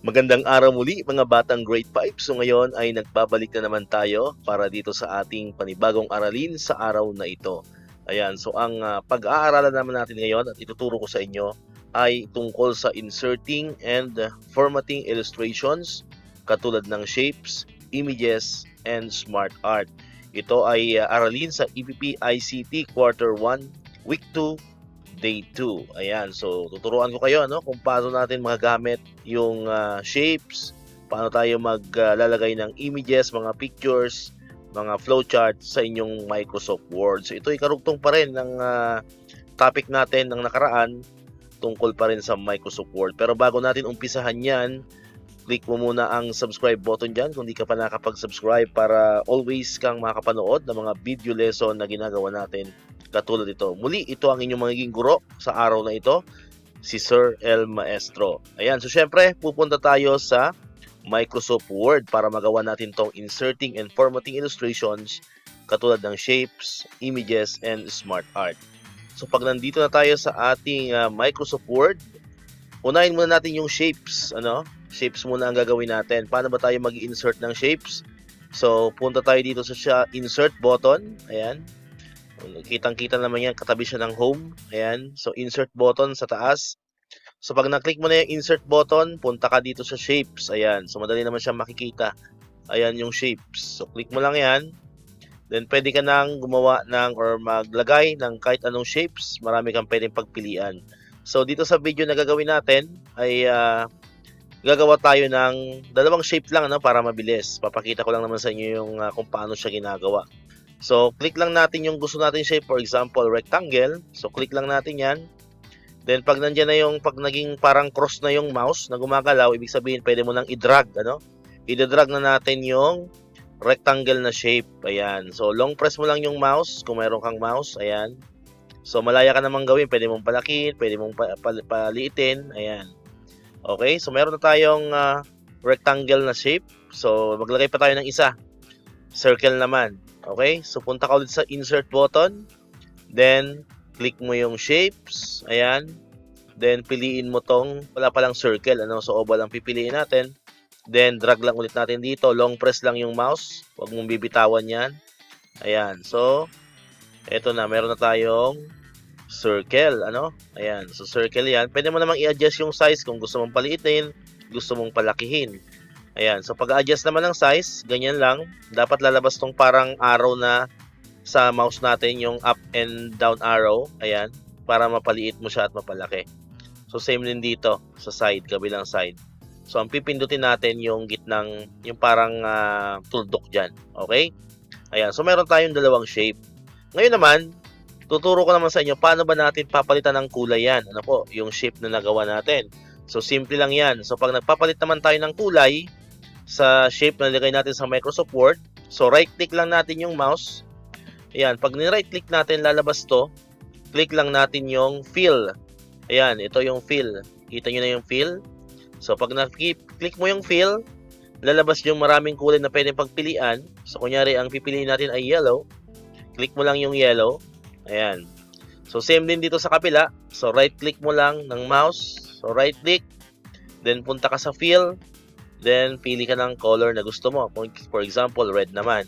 Magandang araw muli mga batang grade 5. So ngayon ay nagbabalik na naman tayo para dito sa ating panibagong aralin sa araw na ito. Ayan, so ang ah, pag-aaralan naman natin ngayon at ituturo ko sa inyo ay tungkol sa inserting and formatting illustrations katulad ng shapes, images, and smart art. Ito ay ah, aralin sa EPP ICT Quarter 1, Week 2, Day 2. Ayan, so tuturuan ko kayo no, kung paano natin magagamit yung ah, shapes, paano tayo maglalagay ng images, mga pictures, mga flowcharts sa inyong Microsoft Word. So ito ay karugtong pa rin ng ah, topic natin ng nakaraan tungkol pa rin sa Microsoft Word. Pero bago natin umpisahan yan, click mo muna ang subscribe button dyan kung di ka pa nakapag-subscribe para always kang makapanood ng mga video lesson na ginagawa natin katulad ito. Muli, ito ang inyong magiging guro sa araw na ito, si Sir El Maestro. Ayan, so syempre, pupunta tayo sa Microsoft Word para magawa natin tong inserting and formatting illustrations katulad ng shapes, images, and smart art. So pag nandito na tayo sa ating ah, Microsoft Word, unahin muna natin yung shapes, ano? Shapes muna ang gagawin natin. Paano ba tayo mag-insert ng shapes? So, punta tayo dito sa insert button. Ayan. Kitang-kita naman yan, katabi siya ng home. Ayan. So, insert button sa taas. So, pag na-click mo na yung insert button, punta ka dito sa shapes. Ayan. So, madali naman siya makikita. Ayan yung shapes. So, click mo lang yan. Then, pwede ka nang gumawa ng or maglagay ng kahit anong shapes. Marami kang pwedeng pagpilian. So, dito sa video na gagawin natin ay ah, gagawa tayo ng dalawang shape lang ano, para mabilis. Papakita ko lang naman sa inyo yung ah, kung paano siya ginagawa. So, click lang natin yung gusto natin shape. For example, rectangle. So, click lang natin yan. Then, pag nandyan na yung, pag naging parang cross na yung mouse na gumagalaw, ibig sabihin, pwede mo nang i-drag, ano? I-drag na natin yung rectangle na shape. Ayan. So, long press mo lang yung mouse, kung meron kang mouse. Ayan. So, malaya ka namang gawin. Pwede mong palakihin, pwede mong pa- pal- paliitin. Ayan. Okay, so meron na tayong ah, rectangle na shape. So, maglagay pa tayo ng isa. Circle naman. Okay, so punta ka ulit sa insert button. Then, click mo yung shapes. Ayan. Then, piliin mo tong, wala palang circle. Ano? So, oval ang pipiliin natin. Then, drag lang ulit natin dito. Long press lang yung mouse. Huwag mong bibitawan yan. Ayan. So, eto na. Meron na tayong circle. Ano? Ayan. So, circle yan. Pwede mo namang i-adjust yung size kung gusto mong paliitin, gusto mong palakihin. Ayan. So, pag-adjust naman ng size, ganyan lang. Dapat lalabas tong parang arrow na sa mouse natin, yung up and down arrow. Ayan. Para mapaliit mo siya at mapalaki. So, same din dito sa side, kabilang side. So, ang pipindutin natin yung gitnang, yung parang ah, tuldok dyan. Okay? Ayan. So, meron tayong dalawang shape. Ngayon naman, tuturo ko naman sa inyo paano ba natin papalitan ng kulay yan. Ano po, yung shape na nagawa natin. So, simple lang yan. So, pag nagpapalit naman tayo ng kulay sa shape na nilagay natin sa Microsoft Word, so right-click lang natin yung mouse. Ayan, pag ni-right-click natin, lalabas to. Click lang natin yung fill. Ayan, ito yung fill. Kita nyo na yung fill. So, pag na-click mo yung fill, lalabas yung maraming kulay na pwedeng pagpilian. So, kunyari, ang pipiliin natin ay yellow. Click mo lang yung yellow. Ayan. So, same din dito sa kapila. So, right-click mo lang ng mouse. So, right-click. Then, punta ka sa fill. Then, pili ka ng color na gusto mo. For example, red naman.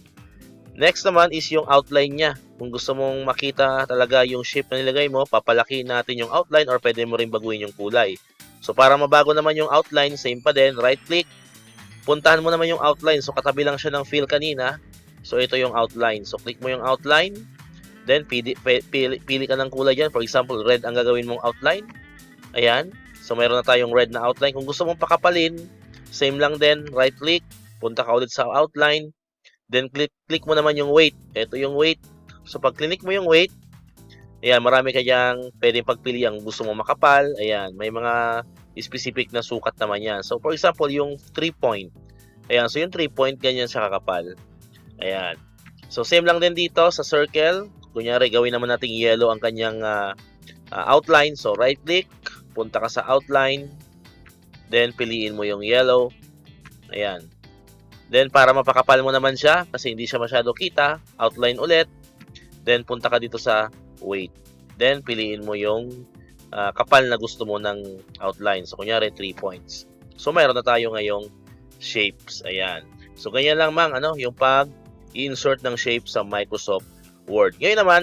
Next naman is yung outline niya. Kung gusto mong makita talaga yung shape na nilagay mo, papalaki natin yung outline or pwede mo rin baguhin yung kulay. So, para mabago naman yung outline, same pa din. Right-click. Puntahan mo naman yung outline. So, katabi lang siya ng fill kanina. So, ito yung outline. So, click mo yung outline. Then, pili, pili, pili ka ng kulay dyan. For example, red ang gagawin mong outline. Ayan. So, meron na tayong red na outline. Kung gusto mong pakapalin, same lang din. Right-click. Punta ka ulit sa outline. Then, click, click mo naman yung weight. Ito yung weight. So, pag click mo yung weight, ayan, marami ka diyang pwedeng pagpili ang gusto mo makapal. Ayan, may mga specific na sukat naman yan. So, for example, yung 3 point. Ayan, so yung 3 point, ganyan siya kakapal. Ayan. So, same lang din dito sa circle. Kunyari, gawin naman nating yellow ang kanyang ah, ah, outline. So, right-click, punta ka sa outline. Then, piliin mo yung yellow. Ayan. Then, para mapakapal mo naman siya, kasi hindi siya masyado kita, outline ulit. Then, punta ka dito sa weight. Then, piliin mo yung ah, kapal na gusto mo ng outline. So, kunyari, 3 points. So, mayroon na tayo ngayong shapes. Ayan. So, ganyan lang mang ano, yung pag-insert ng shape sa Microsoft Word. Ngayon naman,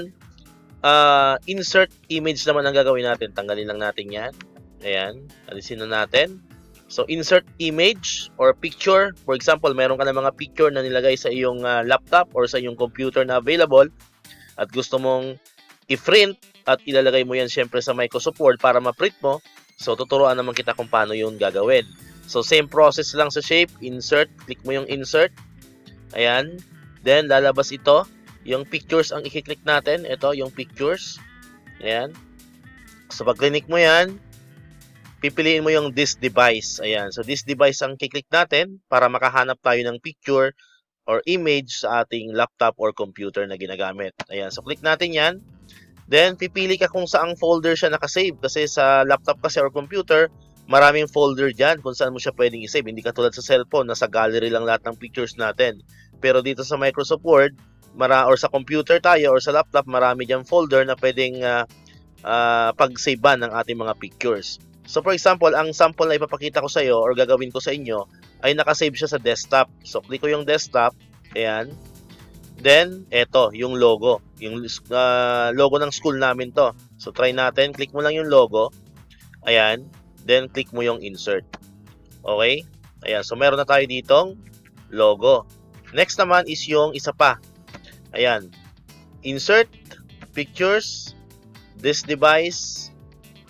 uh, insert image naman ang gagawin natin. Tanggalin lang natin yan. Ayan. Alisin na natin. So, insert image or picture. For example, meron ka na mga picture na nilagay sa iyong uh, laptop or sa iyong computer na available at gusto mong i-print at ilalagay mo yan syempre sa Microsoft Word para ma-print mo. So, tuturuan naman kita kung paano yun gagawin. So, same process lang sa shape. Insert. Click mo yung insert. Ayan. Then, lalabas ito. Yung pictures ang i-click natin. Ito, yung pictures. Ayan. So, pag-click mo yan, pipiliin mo yung this device. Ayan. So, this device ang kiklik natin para makahanap tayo ng picture or image sa ating laptop or computer na ginagamit. Ayan. So, click natin yan. Then, pipili ka kung saang folder siya nakasave. Kasi sa laptop kasi or computer, maraming folder dyan kung saan mo siya pwedeng isave. Hindi katulad sa cellphone, nasa gallery lang lahat ng pictures natin. Pero dito sa Microsoft Word, mara or sa computer tayo or sa laptop, marami dyan folder na pwedeng uh, uh, pag-savean ng ating mga pictures. So for example, ang sample na ipapakita ko sa iyo or gagawin ko sa inyo ay nakasave siya sa desktop. So click ko yung desktop, ayan. Then, eto, yung logo. Yung uh, logo ng school namin to. So try natin, click mo lang yung logo. Ayan. Then click mo yung insert. Okay? Ayan, so meron na tayo ditong logo. Next naman is yung isa pa. Ayan. Insert, pictures, this device,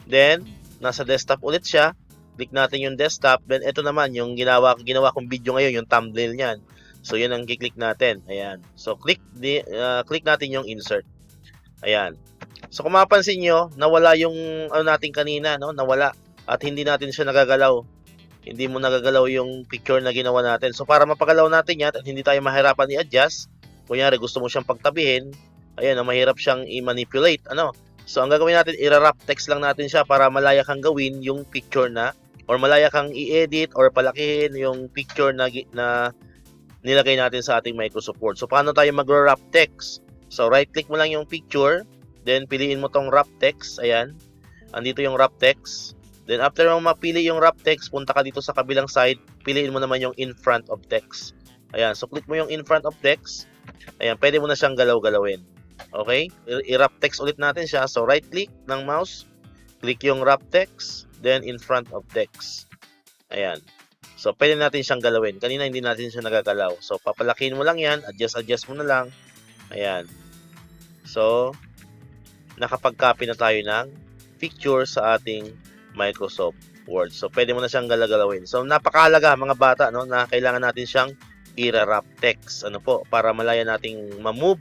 then nasa desktop ulit siya. Click natin yung desktop. Then ito naman yung ginawa ginawa kong video ngayon, yung thumbnail niyan. So yun ang i-click natin. Ayan. So click di, uh, click natin yung insert. Ayan. So kung mapansin nyo, nawala yung ano natin kanina, no? Nawala at hindi natin siya nagagalaw. Hindi mo nagagalaw yung picture na ginawa natin. So para mapagalaw natin yan at hindi tayo mahirapan i-adjust, kunyari gusto mo siyang pagtabihin, ayan, mahirap siyang i-manipulate, ano? So, ang gagawin natin, i-wrap text lang natin siya para malaya kang gawin yung picture na or malaya kang i-edit or palakihin yung picture na, na nilagay natin sa ating Microsoft Word. So, paano tayo mag-wrap text? So, right-click mo lang yung picture, then piliin mo tong wrap text. Ayan. Andito yung wrap text. Then, after mo mapili yung wrap text, punta ka dito sa kabilang side, piliin mo naman yung in front of text. Ayan. So, click mo yung in front of text. Ayan. Pwede mo na siyang galaw-galawin. Okay? I-wrap text ulit natin siya. So, right-click ng mouse. Click yung wrap text. Then, in front of text. Ayan. So, pwede natin siyang galawin. Kanina, hindi natin siya nagagalaw. So, papalakin mo lang yan. Adjust-adjust mo na lang. Ayan. So, nakapag-copy na tayo ng picture sa ating Microsoft Word. So, pwede mo na siyang galagalawin. So, napakahalaga mga bata no, na kailangan natin siyang i-wrap text. Ano po, para malaya nating ma-move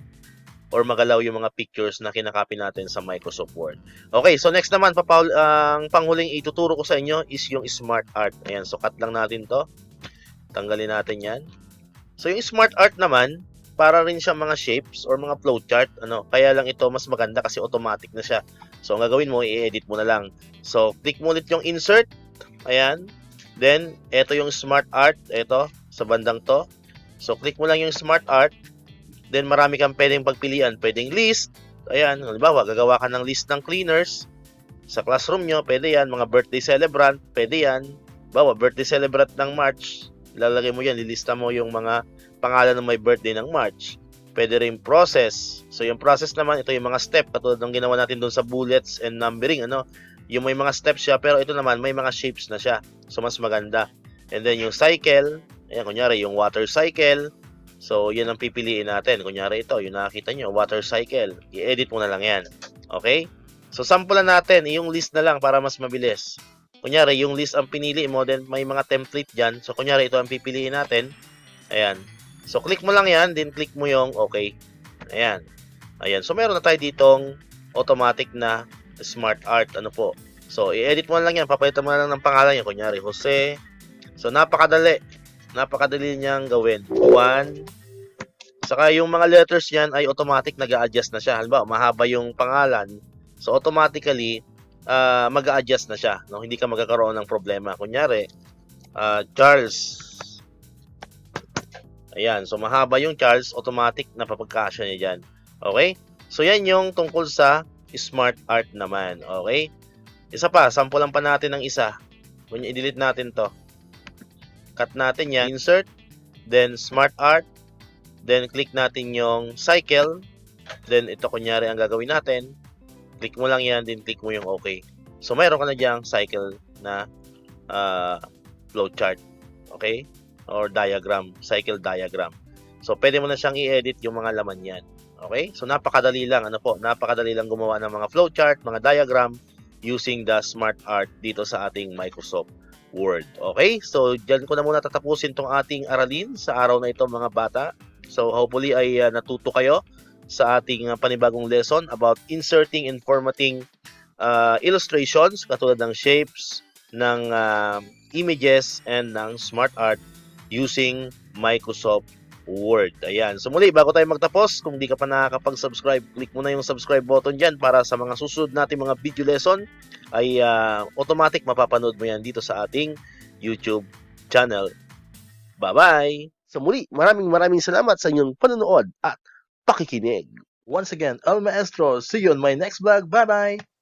or magalaw yung mga pictures na kinakopy natin sa Microsoft Word. Okay, so next naman, papaul, ang panghuling ituturo ko sa inyo is yung Smart Art. Ayan, so cut lang natin to. Tanggalin natin yan. So yung Smart Art naman, para rin siya mga shapes or mga flowchart. Ano, kaya lang ito mas maganda kasi automatic na siya. So ang gagawin mo, i-edit mo na lang. So click mo ulit yung insert. Ayan. Then, ito yung Smart Art. Ito, sa bandang to. So click mo lang yung Smart Art. Then marami kang pwedeng pagpilian. Pwedeng list. Ayan, halimbawa, gagawa ka ng list ng cleaners. Sa classroom nyo, pwede yan. Mga birthday celebrant, pwede yan. Bawa, birthday celebrant ng March. Lalagay mo yan, lilista mo yung mga pangalan ng may birthday ng March. Pwede rin process. So yung process naman, ito yung mga step katulad ng ginawa natin doon sa bullets and numbering, ano? Yung may mga steps siya, pero ito naman may mga shapes na siya. So mas maganda. And then yung cycle, ayan kunyari yung water cycle, So, yan ang pipiliin natin. Kunyari ito, yung nakakita nyo, water cycle. I-edit mo na lang yan. Okay? So, sample natin. Yung list na lang para mas mabilis. Kunyari, yung list ang pinili mo, then may mga template dyan. So, kunyari, ito ang pipiliin natin. Ayan. So, click mo lang yan, then click mo yung okay. Ayan. Ayan. So, meron na tayo ditong automatic na smart art. Ano po? So, i-edit mo lang yan. Papalitan mo lang ng pangalan niya. Kunyari, Jose. So, napakadali napakadali niyang gawin. 1 Saka yung mga letters niyan ay automatic nag adjust na siya. Halimbawa, mahaba yung pangalan. So automatically uh, mag adjust na siya, no? Hindi ka magkakaroon ng problema. Kunyari, uh, Charles. Ayan, so mahaba yung Charles, automatic na papagkasya niya diyan. Okay? So yan yung tungkol sa smart art naman, okay? Isa pa, sampulan pa natin ng isa. Kung i-delete natin 'to. Cut natin yan, insert, then smart art, then click natin yung cycle, then ito kunyari ang gagawin natin, click mo lang yan, then click mo yung okay. So mayroon ka na diyang cycle na uh, flowchart, okay? Or diagram, cycle diagram. So pwede mo na siyang i-edit yung mga laman yan. Okay? So napakadali lang, ano po, napakadali lang gumawa ng mga flowchart, mga diagram using the Smart Art dito sa ating Microsoft Word. Okay? So diyan ko na muna tatapusin tong ating aralin sa araw na ito mga bata. So hopefully ay uh, natuto kayo sa ating uh, panibagong lesson about inserting and formatting uh, illustrations katulad ng shapes, ng uh, images, and ng Smart Art using Microsoft Word. Ayan. So muli, bago tayo magtapos, kung di ka pa nakakapag-subscribe, click mo na yung subscribe button dyan para sa mga susunod nating mga video lesson ay uh, automatic mapapanood mo yan dito sa ating YouTube channel. Bye-bye! So muli, maraming maraming salamat sa inyong panonood at pakikinig. Once again, El Maestro. See you on my next vlog. Bye-bye!